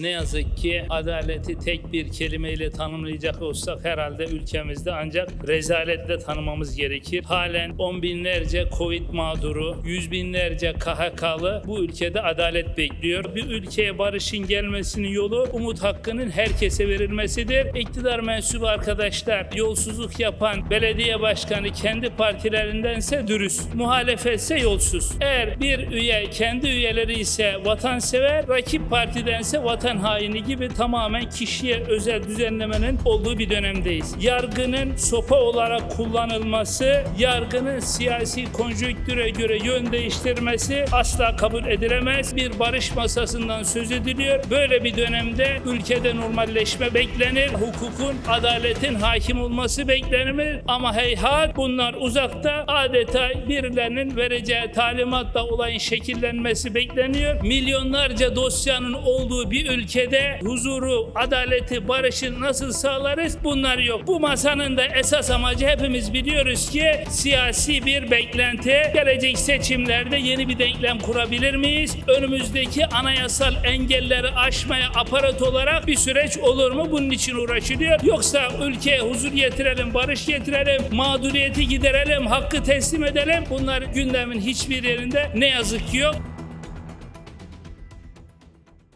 Ne yazık ki adaleti tek bir kelimeyle tanımlayacak olsak herhalde ülkemizde ancak rezaletle tanımamız gerekir. Halen on binlerce Covid mağduru, yüz binlerce KHK'lı bu ülkede adalet bekliyor. Bir ülkeye barışın gelmesinin yolu umut hakkının herkese verilmesidir. İktidar mensubu arkadaşlar yolsuzluk yapan belediye başkanı kendi partilerindense dürüst, muhalefetse yolsuz. Eğer bir üye kendi üyeleri ise vatansever, rakip partidense vatan haini gibi tamamen kişiye özel düzenlemenin olduğu bir dönemdeyiz. Yargının sopa olarak kullanılması, yargının siyasi konjonktüre göre yön değiştirmesi asla kabul edilemez. Bir barış masasından söz ediliyor. Böyle bir dönemde ülkede normalleşme beklenir. Hukukun, adaletin hakim olması beklenir. Ama heyhat bunlar uzakta adeta birilerinin vereceği talimatla olayın şekillenmesi bekleniyor. Milyonlarca dosyanın olduğu bir ülkede huzuru, adaleti, barışı nasıl sağlarız? Bunlar yok. Bu masanın da esas amacı hepimiz biliyoruz ki siyasi bir beklenti. Gelecek seçimlerde yeni bir denklem kurabilir miyiz? Önümüzdeki anayasal engelleri aşmaya aparat olarak bir süreç olur mu? Bunun için uğraşılıyor. Yoksa ülkeye huzur getirelim, barış getirelim, mağduriyeti giderelim, hakkı teslim edelim. Bunlar gündemin hiçbir yerinde ne yazık ki yok.